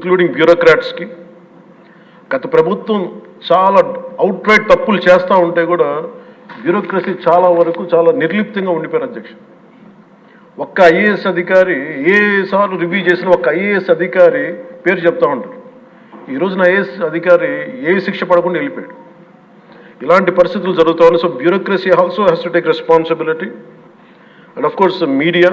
Including బ్యూరోక్రాట్స్కి గత ప్రభుత్వం చాలా అవుట్ రైట్ తప్పులు చేస్తూ ఉంటే కూడా బ్యూరోక్రసీ చాలా వరకు చాలా నిర్లిప్తంగా ఉండిపోయారు అధ్యక్ష. ఒక్క ఐఏఎస్ అధికారి ఏ సార్లు రివ్యూ చేసిన ఒక్క ఐఏఎస్ అధికారి పేరు చెప్తా ఉంటారు. ఈ రోజున ఐఏఎస్ అధికారి ఏ శిక్ష పడకుండా వెళ్ళిపోయాడు. ఇలాంటి పరిస్థితులు జరుగుతూ ఉన్నాయి so bureaucracy also has to take responsibility and of course media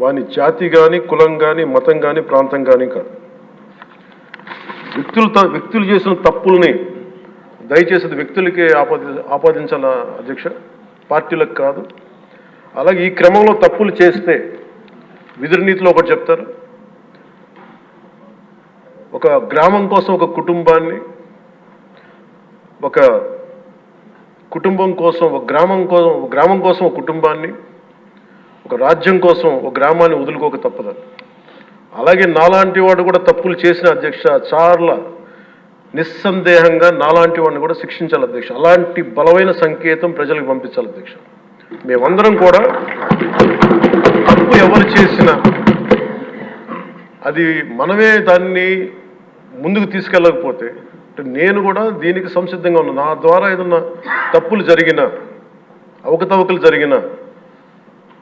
వాని జాతి కానీ కులం కానీ మతం కానీ ప్రాంతం కానీ కాదు. వ్యక్తులు త- వ్యక్తులు చేసిన తప్పుల్ని దయచేసి వ్యక్తులకే ఆపాది ఆపాదించాల అధ్యక్ష? పార్టీలకు కాదు. అలాగే ఈ క్రమంలో తప్పులు చేస్తే విధుల నీతిలో ఒకటి చెప్తారు. ఒక గ్రామం కోసం ఒక కుటుంబాన్ని ఒక కుటుంబం కోసం ఒక గ్రామం కోసం గ్రామం కోసం ఒక కుటుంబాన్ని ఒక రాజ్యం కోసం ఒక గ్రామాన్ని వదులుకోక తప్పదు అలాగే నాలాంటి వాడు కూడా తప్పులు చేసిన అధ్యక్ష చాలా నిస్సందేహంగా నాలాంటి వాడిని కూడా శిక్షించాలి అధ్యక్ష. అలాంటి బలమైన సంకేతం ప్రజలకు పంపించాలి అధ్యక్ష. మేమందరం కూడా తప్పు ఎవరు చేసినా అది మనమే దాన్ని ముందుకు తీసుకెళ్ళకపోతే నేను కూడా దీనికి సంసిద్ధంగా ఉన్నాను నా ద్వారా ఏదన్నా తప్పులు జరిగినా అవకతవకలు జరిగినా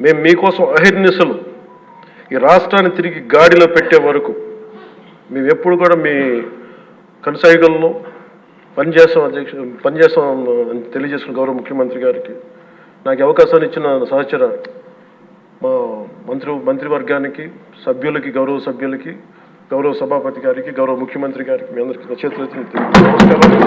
మేము మీకోసం అహిర్నిశలు. ఈ రాష్ట్రాన్ని తిరిగి గాడిలో పెట్టే వరకు మేము ఎప్పుడు కూడా మీ కనసాయిగల్లో పనిచేస్తాం అధ్యక్ష పనిచేస్తాం అని తెలియజేసుకున్న గౌరవ ముఖ్యమంత్రి గారికి. నాకు అవకాశాన్ని ఇచ్చిన సహచర మా మంత్రి మంత్రివర్గానికి సభ్యులకి గౌరవ సభ్యులకి గౌరవ సభాపతి గారికి గౌరవ ముఖ్యమంత్రి గారికి మీ అందరికీ చేతులు నమస్కారం